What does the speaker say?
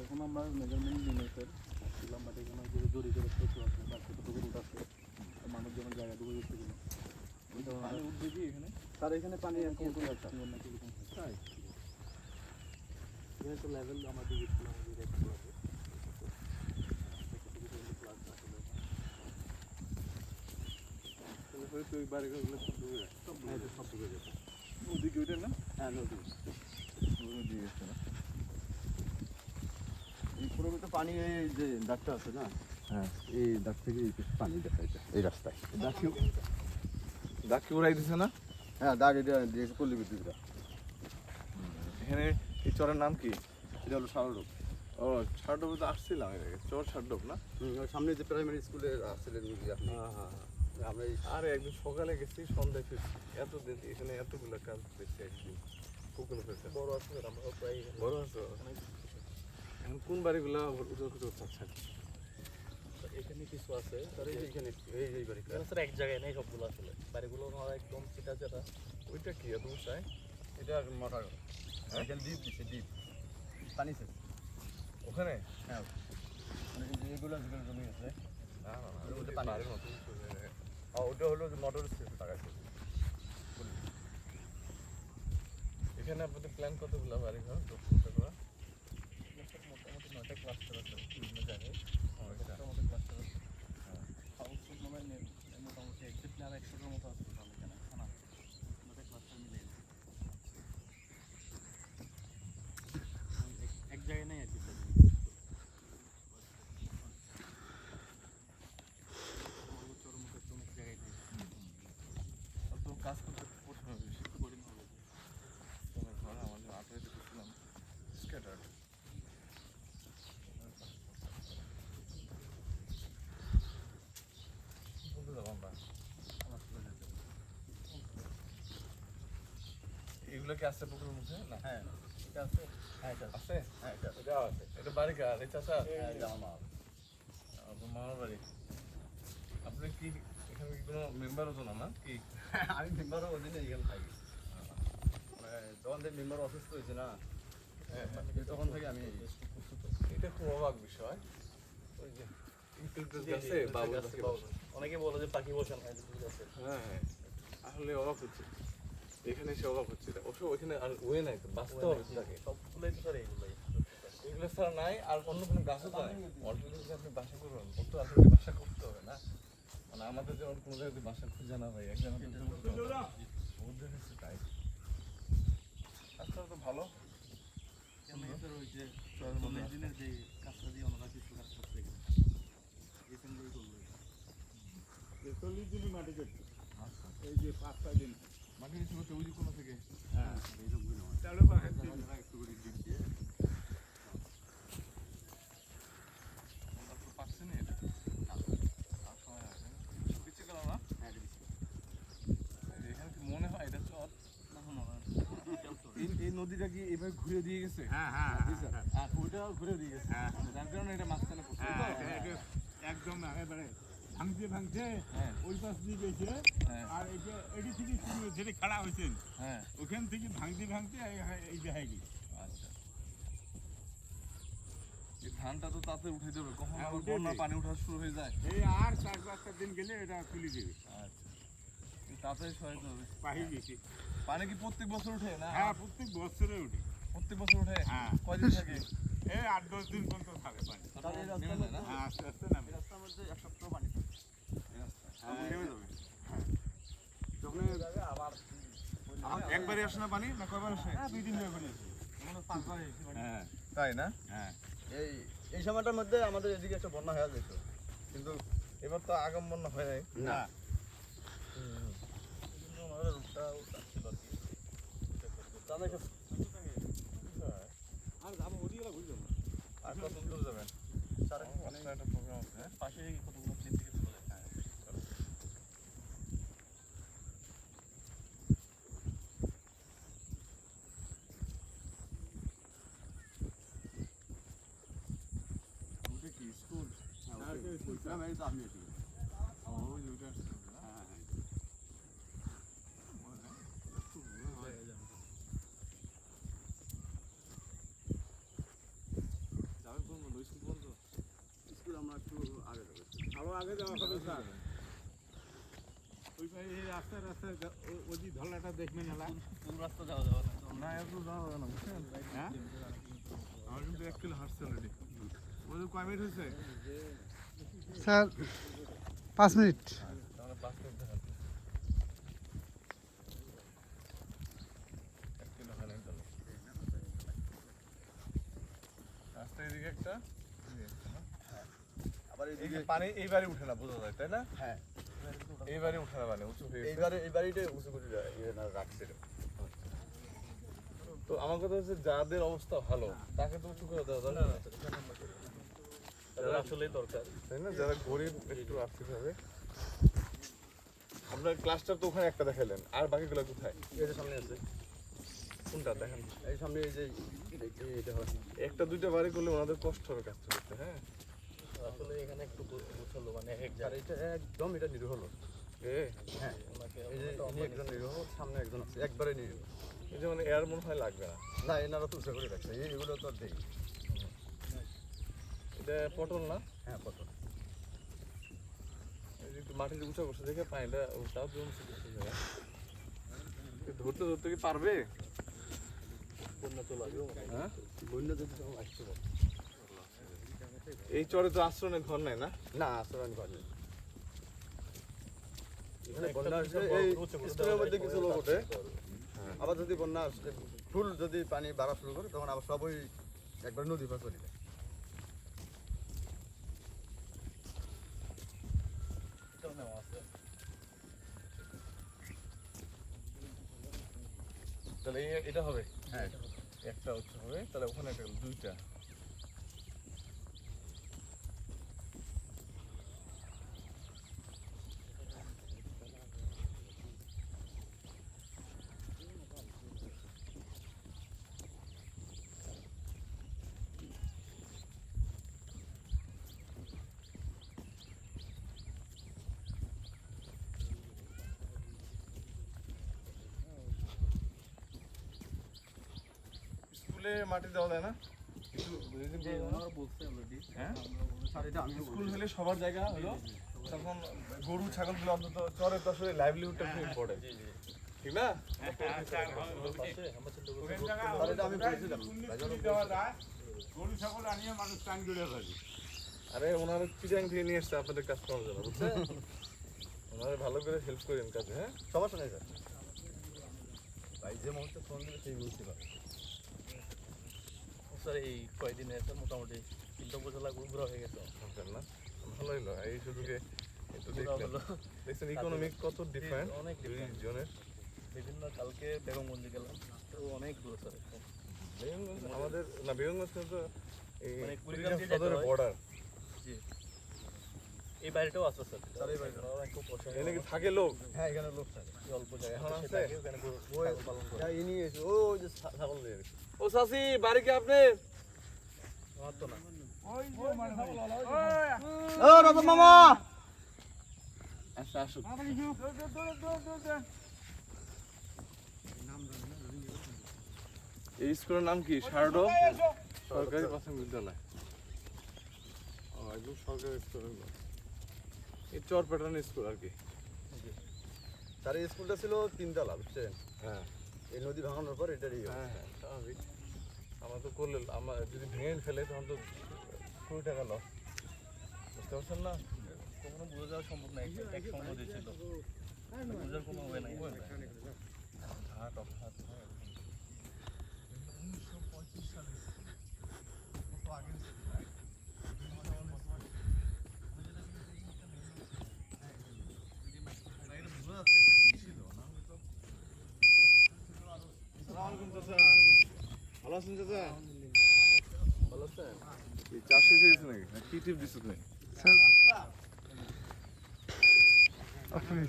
এখন আমরা মেজারমেন্ট নিয়ে স্যার ছিলাম বাট এখানে যে জড়ি তার কতটুকু রুট আছে মানুষ জায়গা ডুবে গেছে কিনা পানি উঠবে এখানে তার এখানে পানি এখন নাকি এরকম তাই এখানে তো লেভেল আমাদের গেছিলাম আমাদের দেখতে ওই বাড়িঘরগুলো সব ডুবে এটা সব ডুবে যাবে ওদিকে ওইটা না হ্যাঁ নদী নদী গেছে না এই পুরো তো পানি এই যে দাগটা আছে না হ্যাঁ। এই দাগ থেকে পানি দেখা যায়। এই রাস্তায়। দাগ কি দাগ কি উড়াই দিছে না? হ্যাঁ দাগ এটা দিয়েছে পল্লী বিদ্যুৎরা এখানে এই চরের নাম কি? এটা হলো সারডোব ও ছাড়ডোবে তো আসছিলাম এর আগে। চর ছাড়ডোব না? সামনে যে প্রাইমারি স্কুলে আসছিলেন যদি আপনি আমরা আরে একদিন সকালে গেছি সন্ধ্যায় ফিরছি। এত দিন এখানে এতগুলো কাজ পেয়েছি একদিন। পুকুরে বড় আছে আমরা প্রায় বড় আছো এখন কোন বাড়িগুলো উজোর চাচ্ছেন এখানে কিছু আছে স্যার এই এখানে এই এই স্যার এক জায়গায় নেই সবগুলো আসলে। বাড়িগুলো ওনারা একদম চিটা চাটা ওইটা কি এত উঁচায়? এটা মোটর এখানে দ্বীপ দিচ্ছে দ্বীপ। পানি শেষ ওখানে? হ্যাঁ। মানে এগুলো যেগুলো জমি আছে। না না না মতো। ওটা হলো মোটর লাগাইছে এখানে আপনাদের প্ল্যান কতগুলো বাড়ি ঘর দক্ষিণটা করা মোটামুটি নয়টা ক্লাস্টার আছে বিভিন্ন জায়গায় আচ্ছা। মোটামুটি ক্লাস্টার আছে হাউস মনে হয় নেই, মোটামুটি এক্সাক্টলি আর একশোটার মতো আছে টোটাল এখানে না নয়টা ক্লাস্টার মিলে এক জায়গায় নেই আর কি সব চোর মুখে চোর এক জায়গায় নেই আর তো কাজ করতে কঠিন হবে বেশি কঠিন হবে তোমার ঘর আমাদের আটড়াইতে করছিলাম স্ক্যাটার বলতে যাব আমরা। এগুলো কি আছে পুকুরের মধ্যে? না। হ্যাঁ। এটা আছে? হ্যাঁ এটা আছে। আছে? হ্যাঁ এটা এটা আছে। এটা বাড়ি কার? এই চাষা হ্যাঁ এটা আমার আপনার মামার বাড়ি। আপনি কি এখানে কি কোনো মেম্বার হতো না না কি? আমি মেম্বারও ওদিনে এখানে থাকি। মানে যখন থেকে মেম্বার অসুস্থ হয়েছে না হ্যাঁ, হ্যাঁ। তখন থেকে আমি এটা খুব অবাক বিষয়। ওই যে গাছে বাবুল গাছে অনেকে বলে যে পাখি বসে না এটা হ্যাঁ হ্যাঁ। আসলে অবাক হচ্ছে। এখানে এসে অবাক হচ্ছে। অবশ্য ওইখানে আর ওয়ে নাই তো বাঁচতে হবে তাকে। সবগুলোই তো স্যার এইগুলোই এগুলো ছাড়া নাই আর অন্য কোনো গাছও তো নাই। যদি আপনি বাসা করবেন ওর আসলে বাসা করতে হবে না। মানে আমাদের যেমন কোনো জায়গায় যদি বাসা খুঁজে না ভাই এক জায়গায় তো করতে হবে। ওদের হচ্ছে তাই। রাস্তাটা তো ভালো। কেন ওই যে চল্লিশ দিনের যে কাজটা দিয়ে ওনারা কিছু কাজ করতে গেছে এখান থেকেই করল এটা। চল্লিশ দিনই মাটি কাটছে আচ্ছা। এই যে পাঁচ ছয় দিন। মাটি করতে বুঝি কোনো থেকে? হ্যাঁ। একটু করে দিয়ে। পিছিয়ে গেল না? হ্যাঁ মনে হয়। এই নদীটা কি এভাবে ঘুরে দিয়ে গেছে? হ্যাঁ হ্যাঁ হ্যাঁ আর ওইটাও ঘুরে দিয়ে গেছে। হ্যাঁ। যার কারণে এটা মাঝখানে হ্যাঁ, একদম একেবারে ভাঙছে ভাঙছে হ্যাঁ। ওই পাশ দিয়ে গেছে হ্যাঁ। আর এটা এটি থেকে শুরু যেটা খাড়া হয়েছেন হ্যাঁ। ওখান থেকে ভাঙতে ভাঙতে এই- এই যে গেছে। আচ্ছা। ধানটা তো তাতে উঠে যাবে কখন আবার বন্যা পানি ওঠা শুরু হয়ে যায়? এই আর চার পাঁচটা দিন গেলে এটা তুলে দেবে। আচ্ছা। এই সহায়তা হবে পাহি গেছে। পানি কি প্রত্যেক বছর উঠে না? হ্যাঁ প্রত্যেক বছরে উঠে। প্রত্যেক বছর উঠে? হ্যাঁ। কয়দিন থাকে? এই আট দশ দিন পর্যন্ত থাকে পানি। আস্তে আস্তে নামে। রাস্তার মধ্যে এক সপ্তাহ পানি হ্যাঁ, নেমে যাবে যখন আবার একবারই আসে না পানি না কয়বার আসে? হ্যাঁ দুই দিন হয়ে মনে হয় হ্যাঁ। তাই না? হ্যাঁ। এই এই সময়টার মধ্যে আমাদের এদিকে একটা বন্যা হয়ে যেত। কিন্তু এবার তো আগম বন্যা হয় নাই। না। আর যাব ওদিকে বুঝলাম আর কত দূর যাবেন? স্কুল আমরা একটু আগে যাব আগে যাওয়া হবে স্যার ওই এই রাস্তায় রাস্তায় ওই ধলাটা দেখবেন না কোন রাস্তা যাওয়া যাওয়া না একটু যাওয়া না বুঝছেন হ্যাঁ এক কিলো হাঁটছে ওই কয় মিনিট হয়েছে স্যার পাঁচ মিনিট। কিলো হয়। পানি এইবারে উঠে না বোঝা যায় তাই না? হ্যাঁ। এইবারে উঠে না পানি উঁচু হয়ে এইবারে উঁচু করে ইয়ে না রাখছে। তো আমার কথা হচ্ছে যাদের অবস্থা ভালো তাকে তো উঁচু করে দেওয়া দরকার না। আসলেই দরকার। তাই না? যারা গরিব একটু আর্থিক আপনার ক্লাসটা তো ওখানে একটা দেখালেন আর বাকিগুলো কোথায়? এই যে সামনে আছে। কোনটা? দেখেন। এই সামনে এই যে এটা হয়। একটা দুইটা বাড়ি করলে ওনাদের কষ্ট হবে কাজ করতে হ্যাঁ? আসলে এখানে একটু গোছালো মানে এক আর এটা একদম এটা নিরীহ লোক। এ? হ্যাঁ এই যে ইনি একজন নিরীহ সামনে একজন আছে একবারে নিরীহ। এই যে মানে এয়ার মনে হয় লাগবে না। না এনারা তো উঁচু করে রাখছে এই এগুলো তো আর দেই। এটা পটল না? হ্যাঁ যে মাটির উঁচা করছে দেখে পানিটা তাও জমছে ধরতে ধরতে কি পারবে? হ্যাঁ? বন্যা যদি সব আসছে এই চরে তো আশ্রমের ঘর নাই না? না লোক ওঠে। হ্যাঁ। আবার যদি বন্যা ফুল যদি পানি বাড়া শুরু করে তখন আবার সবই একবার নদী পার চলে যায় এটাও নেওয়া আছে। তাহলে এই- এটা হবে? হ্যাঁ। একটা হচ্ছে হবে তাহলে ওখানে একটা দুইটা। স্কুলে মাটি দেওয়া যায় না। হ্যাঁ? স্কুল হলে সবার জায়গা হলো। তখন গরু ছাগলগুলো অন্তত চরে তো আসলে লাইভলিহুডটা খুব ইম্পর্টেন্ট জি, জি। ঠিক না? গরু ছাগল আনিয়ে মানুষ টান জুড়ে ফেলে আরে ওনারা চিটাং থেকে নিয়ে এসছে আপনাদের কাজ করার জন্য বুঝছেন? ওনারা ভালো করে হেল্প করেন কাজে হ্যাঁ? সমস্যা নেই স্যার ভাই যে মুহূর্তে ফোন দিবে সেই মুহূর্তে পাবে। স্যার এই কয়েকদিনে স্যার মোটামুটি তিনটা উপজেলা ঘোরা হয়ে গেছে। বুঝলেন না ভালোই হলো এই সুযোগে একটু দেখলাম দেখছেন ইকোনমিক কত ডিফারেন্ট অনেক জনের বিভিন্ন কালকে বেগমগঞ্জে গেলাম তো অনেক দূর স্যার। আমাদের না বেগমগঞ্জ তো এই মানে। বর্ডার জি এই বাড়িটাও আছে স্যার। স্যার, এই বাড়িটা। খুব পছন্দ এখানে কি থাকে লোক? হ্যাঁ এখানে লোক থাকে। অল্প জায়গা এখন আছে? আছে? গরু পালন করে। হ্যাঁ ইনি এসে। ও ওই যে ছাগল দিয়ে গেছে ও সাসি বাড়ি কি আপনি? আমার তো না। ওই যে মানে ও রতন মামা! আচ্ছা আসুক। এই স্কুলের নাম কি? শারদো সরকারি প্রাথমিক বিদ্যালয়। ও একদম সরকারি স্কুল এই চর প্যাটার্ন স্কুল আর কি। স্যার এই স্কুলটা ছিল তিনতলা বুঝছেন? হ্যাঁ। এই নদী ভাঙানোর পর এটারই। হ্যাঁ হ্যাঁ স্বাভাবিক। আমরা তো করলে আমরা যদি ভেঙে ফেলে তখন তো কুড়ি টাকা লস বুঝতে পারছেন না? কখনো বুঝে যাওয়া সম্ভব না এক- সম্পদই ছিল। বুঝার কোনো ওয়ে নাই হাট অফ হাট ভালো আছেন চাচা? ভালো আছেন? চাষ শেষ হয়ে নাকি? কি টিপ দিচ্ছ তুমি আপনি